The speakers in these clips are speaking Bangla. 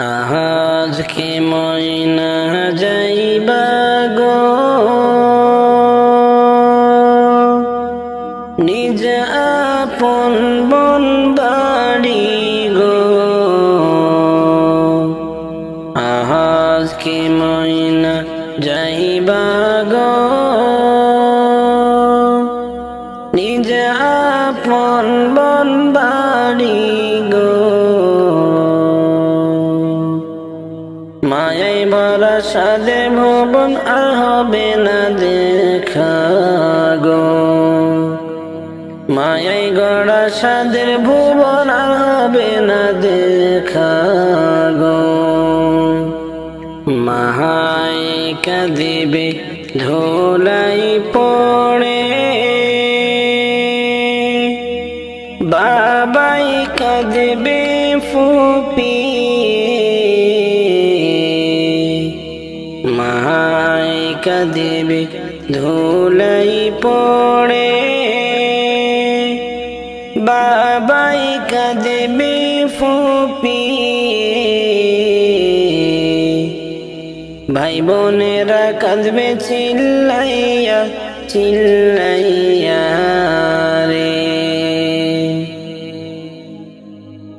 আজকে ময়না যাইবা গো? নিজ আপন বন বাড়ি গো। আজকে ময়না যাইবা গো? নিজ আপন বন বাড়ি সাদে ভবন আর হবে না দেখা গো। মায়াই গড়া সাদের ভুবন আর হবে না দেখা গো। মাহাই কাঁদিবে ধোলাই পড়ে। বাবাই কাঁদবে ফুপি কাঁদবে, ধুলাই পড়ে। বাবাই কাঁদবে ফুপি ভাই বোনেরা কাঁদবে চিল্লাইয়া চিল্লাইয়া রে।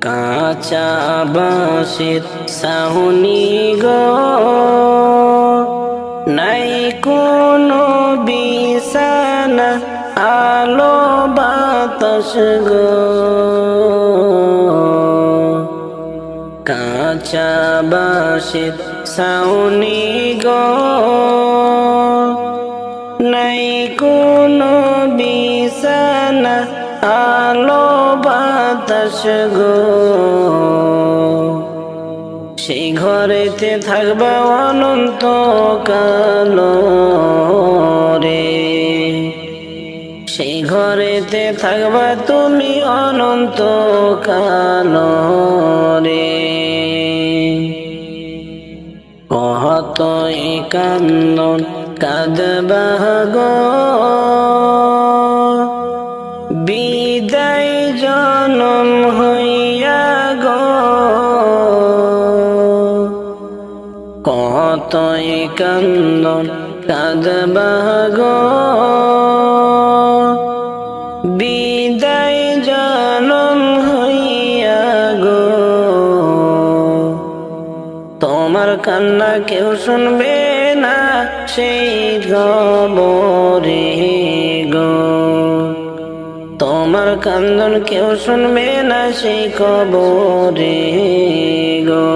কাঁচা বাঁশের সাহনি গো। কোনো বিছানা আলো বাতাস গো। কাঁচা বাঁশের সাউনি গো। নাই কোনো বিছানা আলো বাতাস গো। ঘরেতে থাকবা অনন্ত কাল রে। সেই ঘরেতে থাকবা তুমি অনন্ত কাল রে। কত কান্দন কাঁদবা গো। কান্দন কাঁদবা গো বিদায় জনম হইয়া গো। তোমার কান্না কেউ শুনবে না, সেই খবরে গো। তোমার কান্দন কেউ শুনবে না, সেই খবরে গো।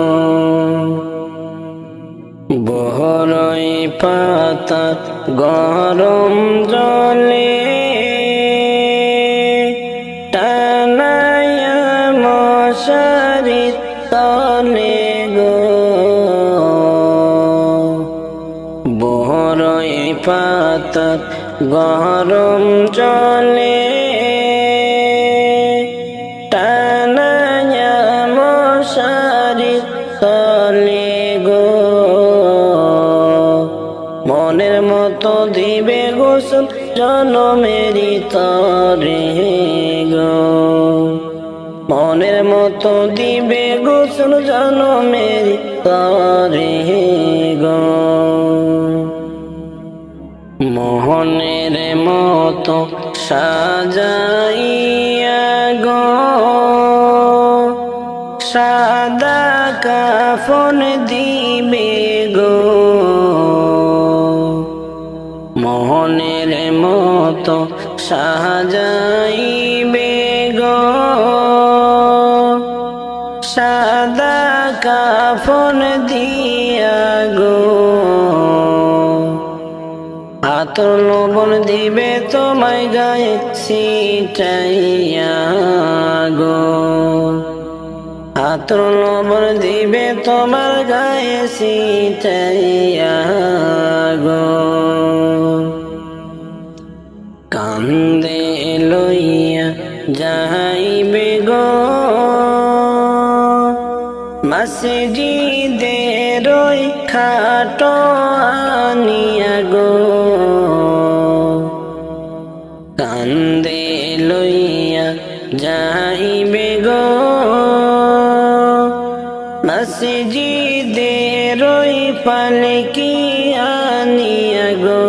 বহরই পাতা গরম জলে টানায়া তলে গো। বহরই পাতা গরম জলে দিবে গোসল জনমেরি তরে গো। মনের মতো দিবে গোসল জনমেরি তরে গো। মোহনের মতো সাজাইয়া গো। সাদা কাফন দিবে গো। মোহনের মতো সাজাইবে গো। সাদা কাফন দিয়া গো। আতর লবণ দিবে তোমায় গায়ে সিটাইয়া গো। আতর লবণ দিবে তোমার গায়ে সিটাইয়া গো। কান্দে লইয়া যাইবে গো। মসজিদের ওই পালকি আনিয়া গো?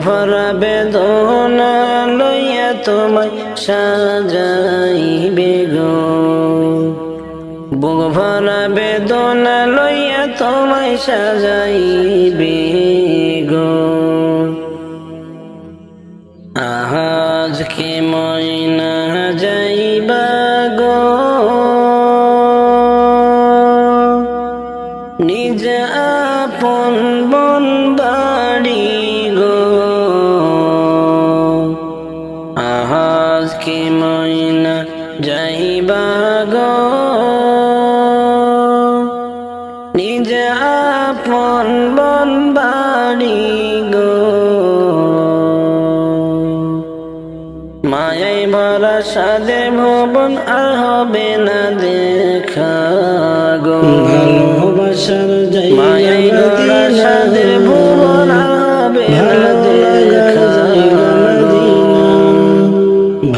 ভরা বেদনা লইয়া তোমায় সাজাইবে গো। ভরা বেদনা লইয়া তোমায় সাজাইবে গো। কি ময়না যাইবা গো। নিজ আপন বন বাড়ি গো। আজ কি ময়না যাইবা গো। নিজ আপন বন বাড়ি সাদে ভবন আর হবে না দেখা গো। ভালোবাসার জায়গা মায়াই ভরা সাদে ভবন আর হবে না দেখা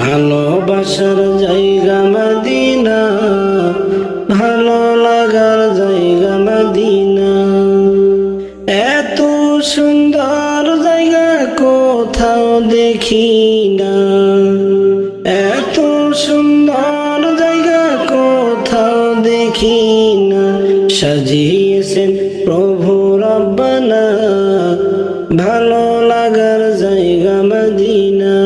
ভালোবাসার জায়গা মদিনা ভালো লাগার জায়গা মদিনা এত সুন্দর জায়গা কোথাও দেখি। মদিনা।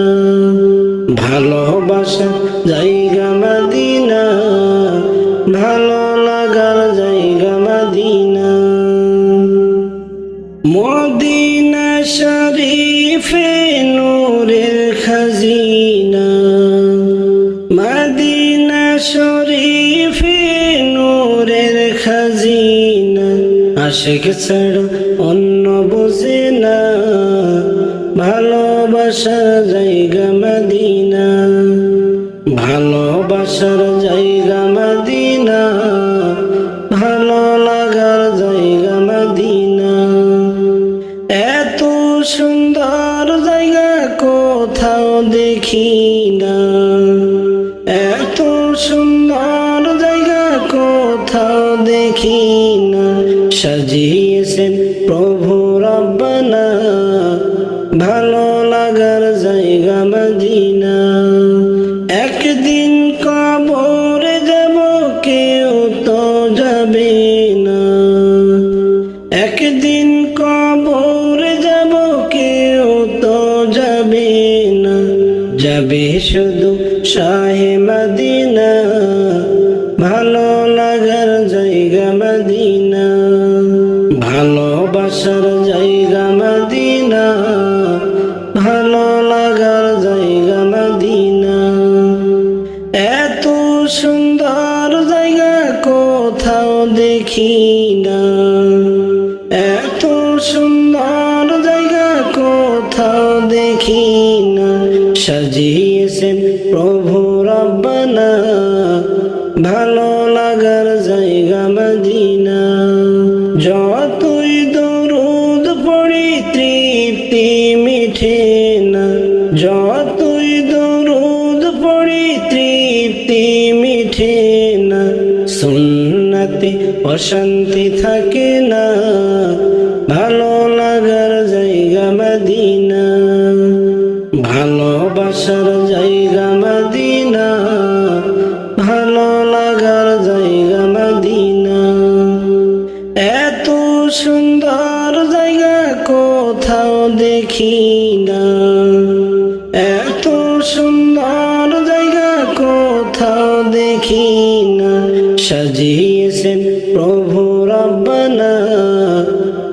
ভালোবাসা জায়গা মদিনা। ভালো লাগার জায়গা মদিনা। মদিনা শরীফে নূরের খাজিনা। মদিনা শরীফে নূরের খাজিনা। আশেক ছাড়া অন্য না ভালোবাসার জায়গা মদিনা। ভালোবাসার জায়গা মদিনা। ভালো লাগার জায়গা মদিনা। এত সুন্দর জায়গা কোথাও দেখি না। এত সুন্দর জায়গা কোথাও দেখি না। সাজিয়েছেন ভালো লাগার জায়গা মদিনা। ভালোবাসার জায়গা মদিনা। ভালো লাগার জায়গা মদিনা। এত সুন্দর জায়গা কোথাও দেখি না। এত সুন্দর জায়গা কোথাও দেখি না। সাজিয়েছেন প্রভু রব্বানা। ভালো লাগার জায়গা মদিনা। যতই দরুদ পড়ি, তৃপ্তি মিঠে না। যতই দরুদ পড়ি, তৃপ্তি মিঠে না। সুন্নতে অশান্তি থাকে না। ভালো লাগার জায়গা মদিনা। ভালোবাসার জায়গা মদিনা।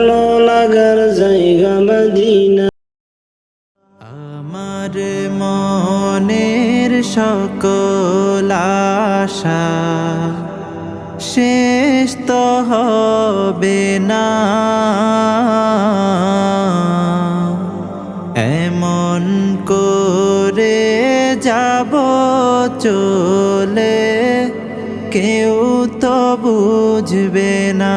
ভালো লাগার জায়গা মদিনা। আমার মনের সকল আশা শেষ তো হবে না। এমন করে যাব চলে কেউ তো বুঝবে না।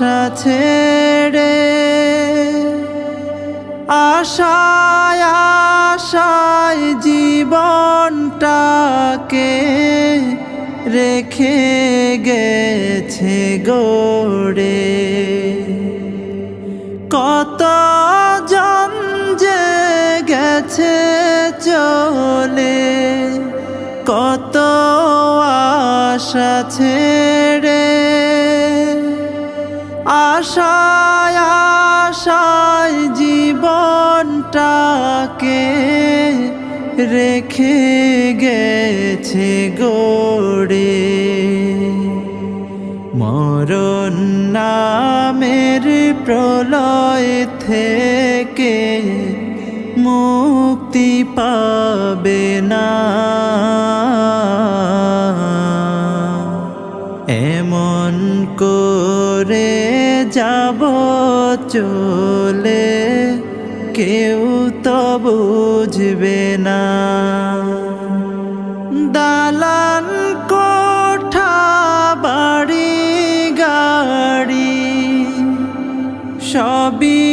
আশা ছেড়ে আশায় আশায় জীবনটাকে রেখে গেছে গোড়ে কত জন যে গেছে চলে, কত আশা ছেড়ে আশায় আশায় জীবনটাকে রেখে গেছে গড়ে। মরণ নামের প্রলয় থেকে মুক্তি পাবে না। যাব চলে কেউ তো বুঝবে না। দালান কোঠা বাড়ি গাড়ি সবই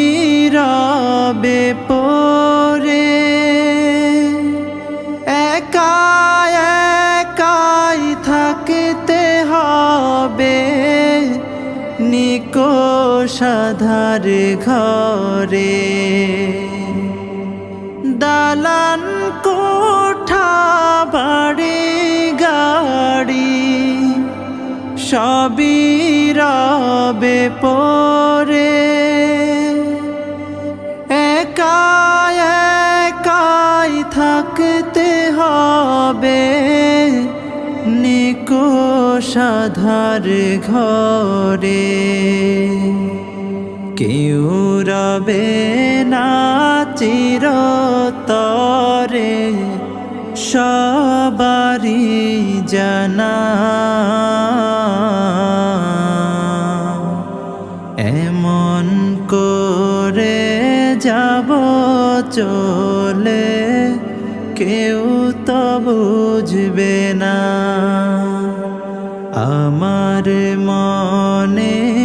ঘরে দালান কোঠা বাড়ি গাড়ি, সবই রবে পরে। একা একাই থাকতে হবে নিকো সাধার ঘরে। কেউ রবে না চিরতরে সবারি জানা। এমন করে যাব চলে, কেউ তো বুঝবে না। আমার মনের